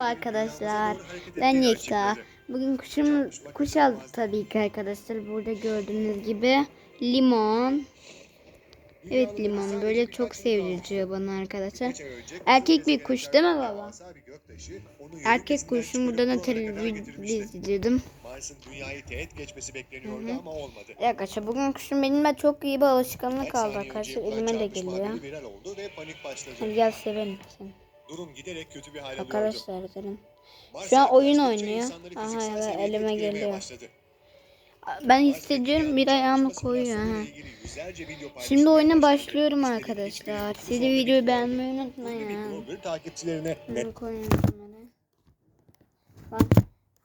Arkadaşlar ben Yekta. Bugün kuşum kuş aldı tabii ki arkadaşlar. Burada gördüğünüz gibi limon. Evet limon böyle çok sevdiriyor bana arkadaşlar. Erkek bir kuş değil mi baba? Erkek kuşum burada da televizyon izliyordum. Mars'ın dünyayı teğet geçmesi bekleniyordu ama olmadı. Arkadaşlar bugün kuşum benimle çok iyi bir alışkanlık aldı arkadaşlar. Elime de geliyor. Hadi gel sevelim. Durum giderek kötü bir hal alıyordu. Arkadaşlar dedim. Mars Şu an oyun oynuyor. Aha, seviyede elime geliyor. başladı. Ben hissediyorum bir ayağımı koyuyor. Ha. Şimdi oyuna başlıyorum arkadaşlar. Siz de videoyu beğenmeyi unutmayın. takipçilerine ve Bunu koyuyorum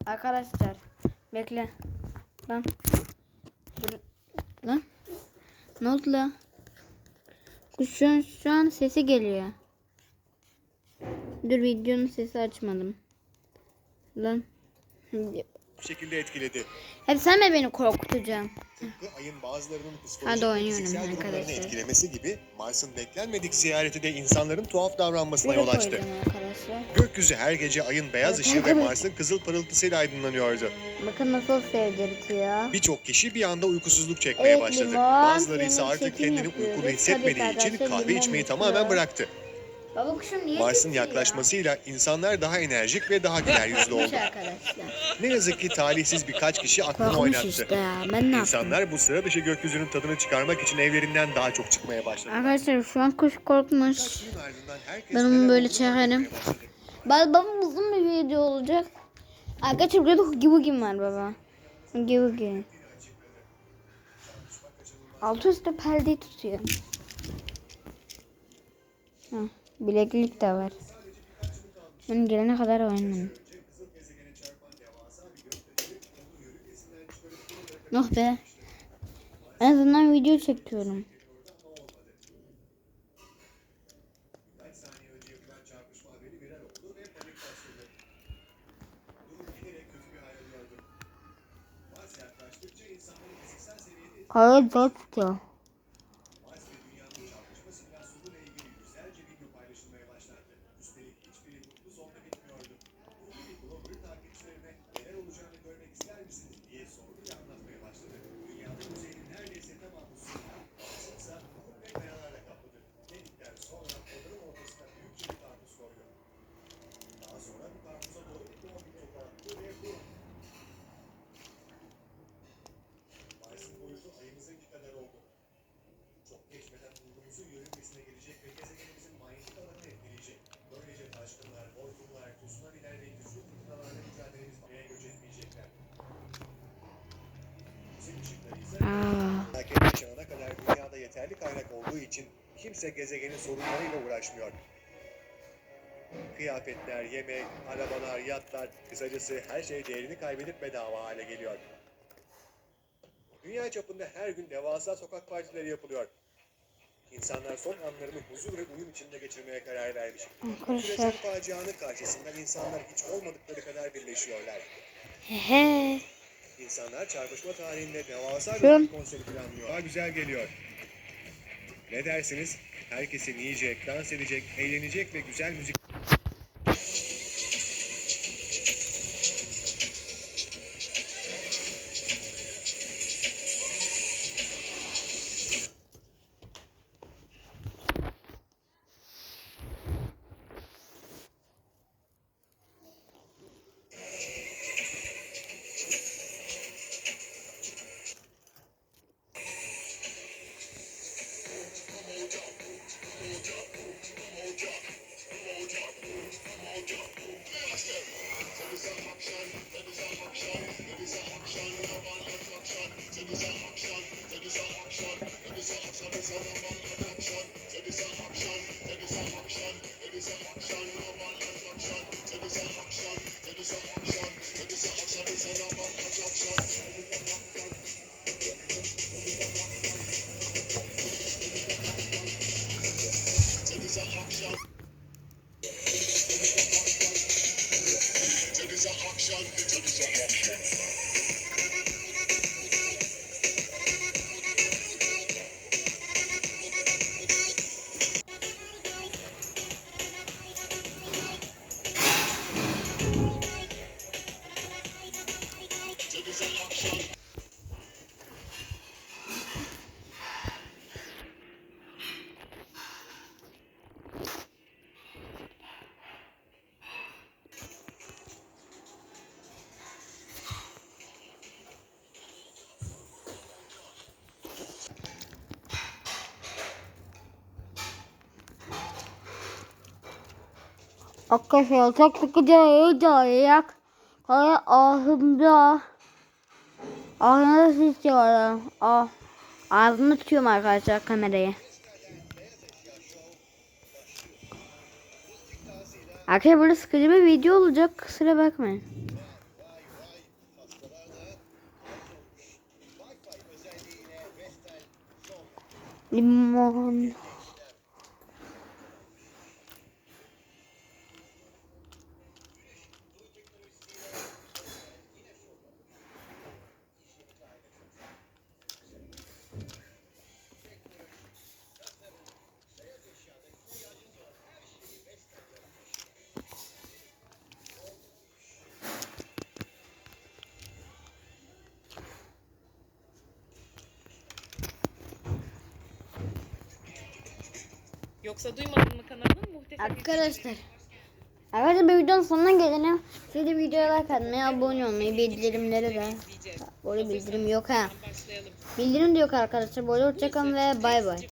arkadaşlar bekle. Lan. Dur. Lan. Ne oldu lan? Kuşun şu an sesi geliyor. Dur videonun sesi açmadım. Lan. bu şekilde etkiledi. Hep sen mi beni korkutacaksın? Tıpkı ayın bazılarının psikolojik fiziksel durumlarını etkilemesi gibi Mars'ın beklenmedik ziyareti de insanların tuhaf davranmasına yol açtı. Gökyüzü her gece ayın beyaz Evet, ışığı ve. Mars'ın kızıl parıltısıyla aydınlanıyordu. Bakın nasıl sevdirtiyor. Birçok kişi bir anda uykusuzluk çekmeye Evet, başladı. limon, Bazıları ise artık kendini uykulu hissetmediği için kahve içmeyi tamamen bıraktı. Baba kuşum niye Mars'ın titriyor? yaklaşmasıyla insanlar daha enerjik ve daha güler yüzlü oldu. arkadaşlar. Ne yazık ki talihsiz birkaç kişi aklını Korkmuş oynattı. işte ya. Ben ne yaptım? İnsanlar bu sıra dışı gökyüzünün tadını çıkarmak için evlerinden daha çok çıkmaya başladı. Arkadaşlar şu an kuş korkmuş. Ardından herkes Ben onu böyle çekerim. başladı. Baba, uzun bir video olacak. Arkadaşlar burada Hugi Wugi var baba. Hugi Wugi. Altı üstte perdeyi tutuyor. Heh, bileklik de var. Ben gelene kadar oynarım. Oh be. En azından video çekiyorum. Hayır tutuyor. Kimse gezegenin sorunlarıyla uğraşmıyor. Kıyafetler, yemek, arabalar, yatlar, kısacası her şey değerini kaybedip bedava hale geliyor. Dünya çapında her gün devasa sokak partileri yapılıyor. İnsanlar son anlarını huzur ve uyum içinde geçirmeye karar vermiş. Küresel facianın karşısında insanlar hiç olmadıkları kadar birleşiyorlar. Hehe. İnsanlar çarpışma tarihinde devasa bir konseri planlıyor. Daha güzel geliyor. Ne dersiniz? Herkesin yiyecek, dans edecek, eğlenecek ve güzel müzik çekeceklermiş. Arkadaşlar çok sıkıcı iyice ayak. Kaya ağzımda. Ağzımda tutuyorum. Ah. Ağzımda tutuyorum arkadaşlar kamerayı. Arkadaşlar burada sıkıcı bir video olacak. Kusura bakmayın. Limon. Yoksa duymadın mı kanalın muhteşem Arkadaşlar. Arkadaşlar bir videonun sonuna gelelim. Siz de videoya like atmayı, abone olmayı, bildirimleri de. Arada bildirim yok ha. Bildirim de yok arkadaşlar. Arada hoşçakalın ve bay bay.